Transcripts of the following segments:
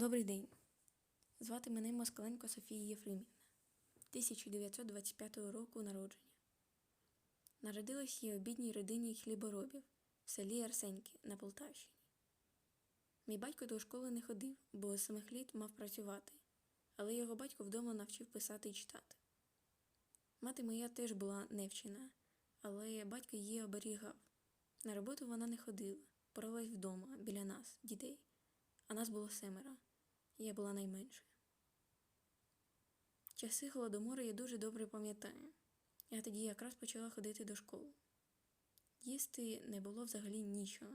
Добрий день. Звати мене Москаленко Софія Єфремівна. 1925 року народження. Народилась я у бідній родині хліборобів в селі Арсеньки на Полтавщині. Мій батько до школи не ходив, бо з самих літ мав працювати, але його батько вдома навчив писати і читати. Мати моя теж була невчена, але батько її оберігав. На роботу вона не ходила, поралась вдома біля нас, дітей, а нас було семеро. Я була найменшою. Часи голодомору я дуже добре пам'ятаю. Я тоді якраз почала ходити до школи. Їсти не було взагалі нічого.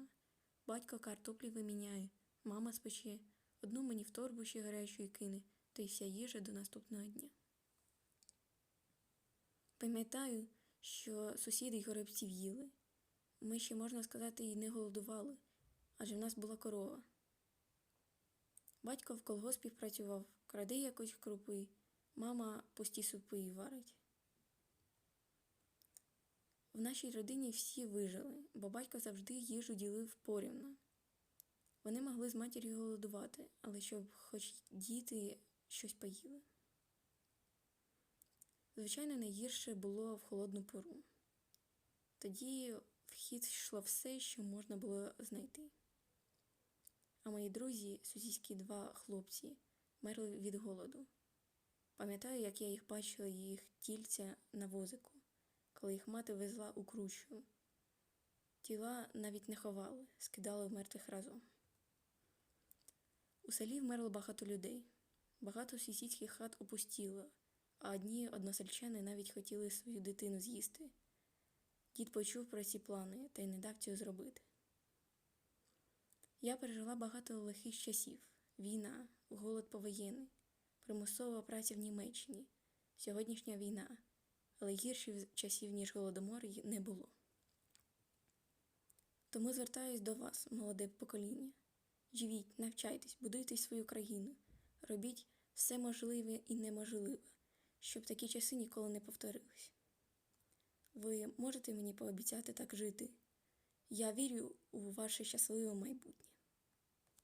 Батько картоплі виміняє, мама спече, одну мені в торбу ще гарячої кине, та й вся їжа до наступного дня. Пам'ятаю, що сусіди й горобців їли. Ми ще, можна сказати, і не голодували, адже в нас була корова. Батько в колгоспі працював, краде якось крупи, мама пусті супи й варить. В нашій родині всі вижили, бо батько завжди їжу ділив порівну. Вони могли з матір'ю голодувати, але щоб хоч діти щось поїли. Звичайно, найгірше було в холодну пору. Тоді в хід йшло все, що можна було знайти. А мої друзі, сусідські два хлопці, мерли від голоду. Пам'ятаю, як я їх бачила їх тільця на возику, коли їх мати везла у крущу. Тіла навіть не ховали, скидали в разом. У селі вмерло багато людей, багато сусідських хат опустіло, а одні односельчани навіть хотіли свою дитину з'їсти. Дід почув про ці плани та й не дав цього зробити. Я пережила багато лихих часів: війна, голод повоєнний, примусова праця в Німеччині, сьогоднішня війна, але гірших часів, ніж голодомор, не було. Тому звертаюсь до вас, молоде покоління. Живіть, навчайтесь, будуйте свою країну, робіть все можливе і неможливе, щоб такі часи ніколи не повторились. Ви можете мені пообіцяти так жити? Я вірю у ваше щасливе майбутнє.